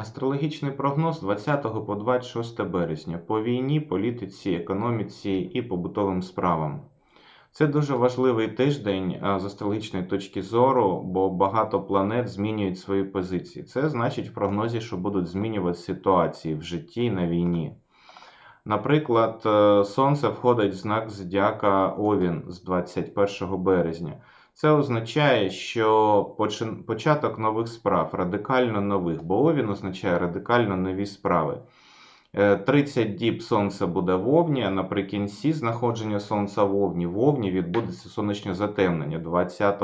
Астрологічний прогноз 20 по 26 березня по війні, політиці, економіці і побутовим справам. Це дуже важливий тиждень з астрологічної точки зору, бо багато планет змінюють свої позиції. Це значить в прогнозі, що будуть змінювати ситуації в житті і на війні. Наприклад, е, Сонце входить в знак Зодіака Овін з 21 березня. Це означає, що початок нових справ, радикально нових, бо Овін означає радикально нові справи. Е, 30 діб Сонце буде в Овні, а наприкінці знаходження Сонця в Овні. В Овні відбудеться сонячне затемнення 20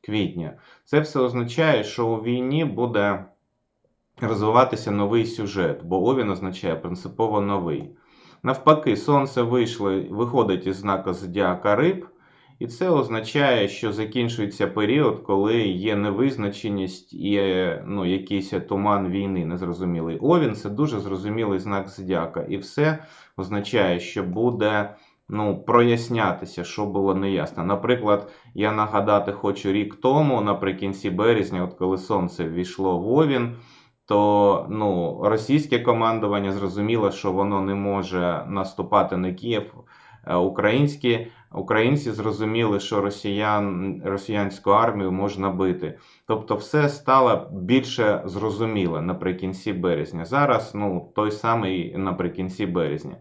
квітня. Це все означає, що у війні буде розвиватися новий сюжет, бо Овін означає принципово новий. Навпаки, Сонце вийшло, виходить із знака Зодіака Риб, і це означає, що закінчується період, коли є невизначеність і ну, якийсь туман війни незрозумілий. Овін це дуже зрозумілий знак Зодіака, і все означає, що буде ну, прояснятися, що було неясно. Наприклад, я нагадати хочу рік тому, наприкінці березня, от коли сонце ввійшло в Овін, то ну, російське командування зрозуміло, що воно не може наступати на Київ. Е, Українські, українці зрозуміли, що росіян, росіянську армію можна бити. Тобто, все стало більше зрозуміле наприкінці березня. Зараз ну, той самий наприкінці березня.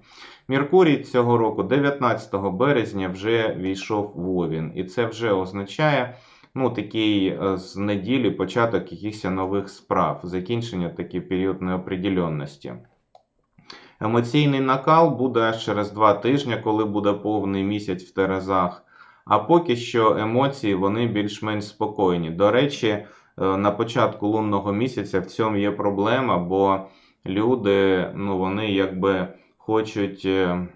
Меркурій цього року, 19 березня, вже війшов в Овін, і це вже означає ну, такий е, з неділі початок якихось нових справ, закінчення такий період неопределенності. Емоційний накал буде аж через два тижні, коли буде повний місяць в Терезах. А поки що емоції вони більш-менш спокійні. До речі, е, на початку лунного місяця в цьому є проблема, бо люди ну, вони якби хочуть. е,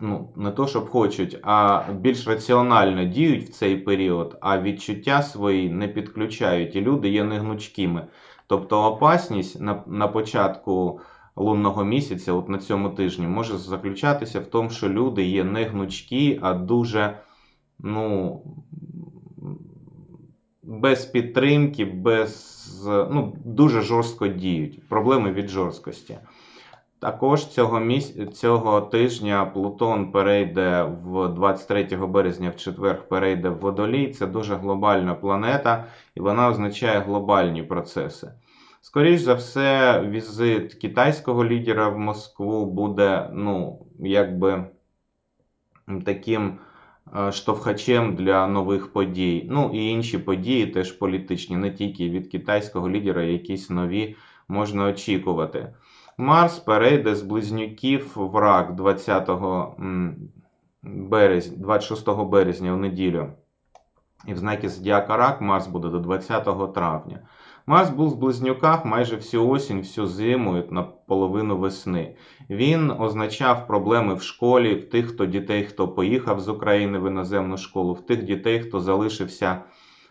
Ну, не то, щоб хочуть, а більш раціонально діють в цей період, а відчуття свої не підключають, і люди є негнучкими. Тобто опасність на, на початку лунного місяця, от на цьому тижні, може заключатися в тому, що люди є не гнучкі, а дуже ну, без підтримки, без, ну, дуже жорстко діють. Проблеми від жорсткості. Також цього міс... цього тижня Плутон перейде в 23 березня в четвер перейде в Водолій. Це дуже глобальна планета, і вона означає глобальні процеси. Скоріш за все, візит китайського лідера в Москву буде, ну, якби таким е, штовхачем для нових подій. Ну і інші події теж політичні, не тільки від китайського лідера, якісь нові можна очікувати. Марс перейде з близнюків в рак 20 м, березня, 26 березня в неділю. І в знакі Зодіака Рак Марс буде до 20 травня. Марс був в близнюках майже всю осінь, всю зиму, на половину весни. Він означав проблеми в школі, в тих, хто дітей, хто поїхав з України в іноземну школу, в тих дітей, хто залишився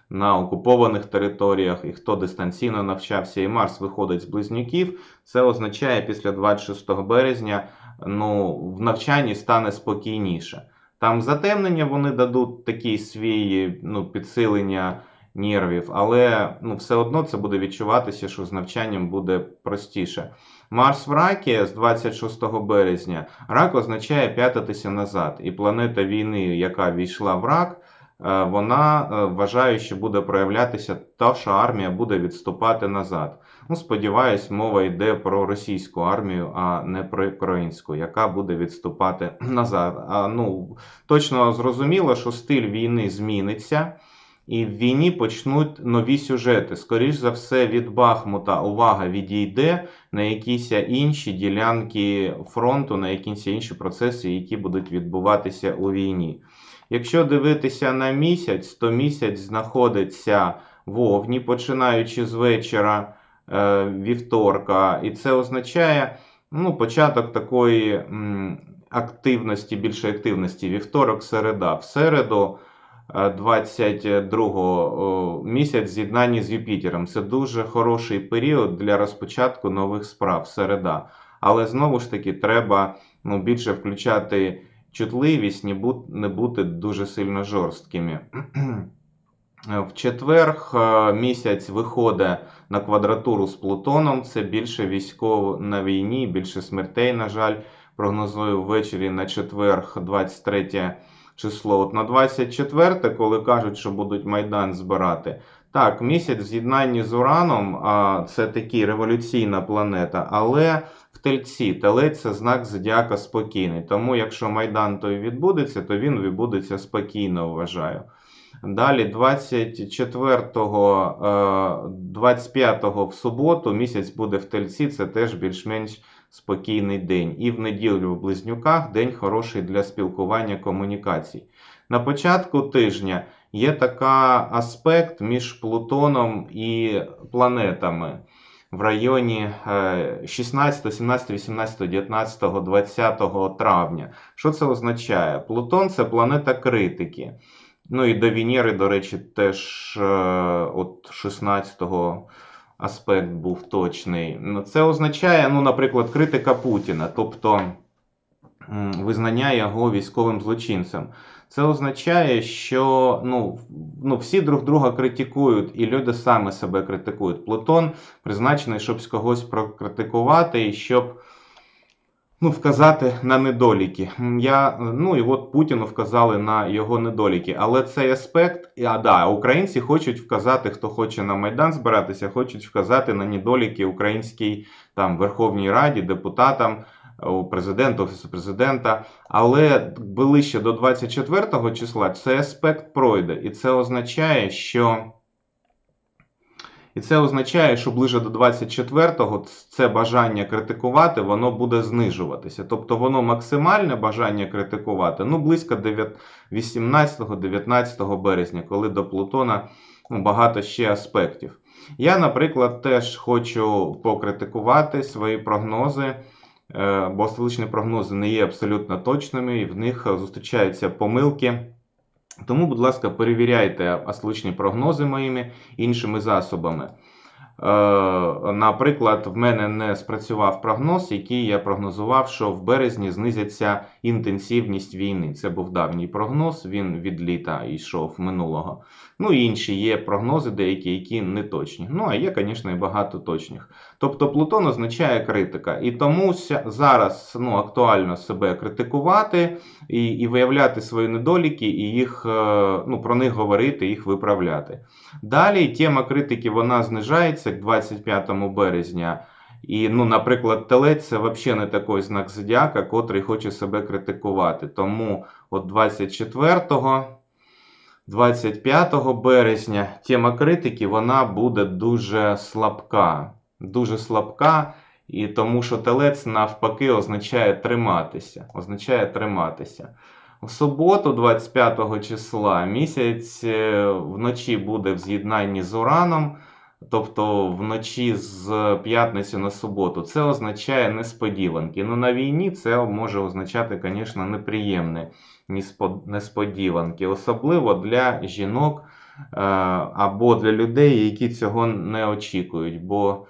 на окупованих територіях і хто дистанційно навчався. І Марс виходить з близнюків. Це означає, після 26 березня ну, в навчанні стане спокійніше. Там затемнення вони дадуть такий свій ну, підсилення нервів, але ну, все одно це буде відчуватися, що з навчанням буде простіше. Марс в ракі з 26 березня. Рак означає п'ятатися назад. І планета війни, яка війшла в рак, е, вона е, вважає, що буде проявлятися та, що армія буде відступати назад. Ну, Сподіваюсь, мова йде про російську армію, а не про українську, яка буде відступати назад. А, ну, Точно зрозуміло, що стиль війни зміниться. І в війні почнуть нові сюжети. Скоріш за все, від Бахмута увага відійде на якісь інші ділянки фронту, на якісь інші процеси, які будуть відбуватися у війні. Якщо дивитися на місяць, то місяць знаходиться в Овні, починаючи з вечора е, вівторка, і це означає ну, початок такої м, активності, більшої активності. Вівторок, середа. В середу. 22 місяць з'єднанні з Юпітером. Це дуже хороший період для розпочатку нових справ середа. Але знову ж таки, треба ну, більше включати чутливість, не бути дуже сильно жорсткими. Е, В четвер е, місяць виходить на квадратуру з Плутоном. Це більше військово на війні, більше смертей, на жаль. Прогнозую ввечері на четвер, 23 число. От на 24, коли кажуть, що будуть Майдан збирати. Так, місяць в з'єднанні з Ураном, це такі революційна планета, але в тельці. Телець це знак зодіака спокійний. Тому, якщо Майдан той відбудеться, то він відбудеться спокійно, вважаю. Далі, 24-го, е, 25-го в суботу місяць буде в тельці, це теж більш-менш спокійний день. І в неділю в близнюках день хороший для спілкування комунікацій. На початку тижня є така аспект між Плутоном і планетами в районі е, 16, 17, 18, 19, 20 травня. Що це означає? Плутон це планета критики. Ну і до Венери, до речі, теж е, от 16-го аспект був точний. Ну, Це означає, ну, наприклад, критика Путіна, тобто визнання його військовим злочинцем. Це означає, що ну, ну, всі друг друга критикують, і люди саме себе критикують. Плутон призначений, щоб когось прокритикувати і щоб ну, вказати на недоліки. Я, ну і от Путіну вказали на його недоліки. Але цей аспект, а да, українці хочуть вказати, хто хоче на Майдан збиратися, хочуть вказати на недоліки українській там Верховній Раді, депутатам, у офісу президента. Але ближче до 24 числа цей аспект пройде, і це означає, що. І це означає, що ближе до 24-го це бажання критикувати, воно буде знижуватися. Тобто воно максимальне бажання критикувати, ну, близько 18-19 березня, коли до Плутона ну, багато ще аспектів. Я, наприклад, теж хочу покритикувати свої прогнози, е, бо столичні прогнози не є абсолютно точними, і в них зустрічаються помилки. Тому, будь ласка, перевіряйте астрологічні прогнози моїми іншими засобами. Е, Наприклад, в мене не спрацював прогноз, який я прогнозував, що в березні знизиться інтенсивність війни. Це був давній прогноз, він від літа йшов минулого. Ну і інші є прогнози, деякі, які не точні. Ну, а є, звісно, і багато точних. Тобто Плутон означає критика. І тому зараз ну, актуально себе критикувати і, і виявляти свої недоліки, і їх, е, ну, про них говорити, їх виправляти. Далі тема критики вона знижається к 25 березня. І, ну, наприклад, телець це взагалі не такий знак зодіака, котрий хоче себе критикувати. Тому от 24 25 березня тема критики вона буде дуже слабка. Дуже слабка, і тому що телець навпаки означає триматися. Означає триматися. В суботу, 25 числа, місяць е, вночі буде в з'єднанні з Ураном, тобто вночі з п'ятниці на суботу. Це означає несподіванки. Ну, на війні це може означати, звісно, неприємне несподіванки, особливо для жінок е, або для людей, які цього не очікують. Бо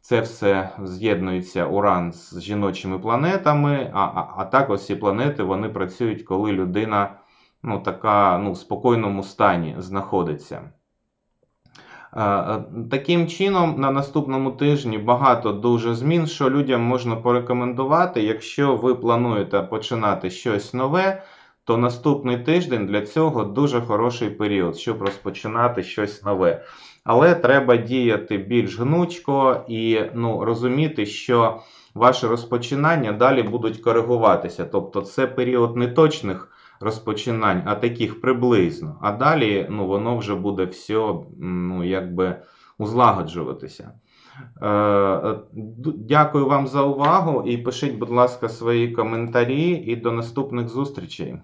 це все з'єднується Уран з жіночими планетами, а, а, а також ці планети вони працюють, коли людина ну, така, ну, в спокійному стані знаходиться. Е, е, Таким чином, на наступному тижні багато дуже змін, що людям можна порекомендувати. Якщо ви плануєте починати щось нове, то наступний тиждень для цього дуже хороший період, щоб розпочинати щось нове. Але треба діяти більш гнучко і ну, розуміти, що ваше розпочинання далі будуть коригуватися. Тобто це період неточних розпочинань, а таких приблизно. А далі ну, воно вже буде все ну, якби узлагоджуватися. Е, Дякую вам за увагу і пишіть, будь ласка, свої коментарі і до наступних зустрічей.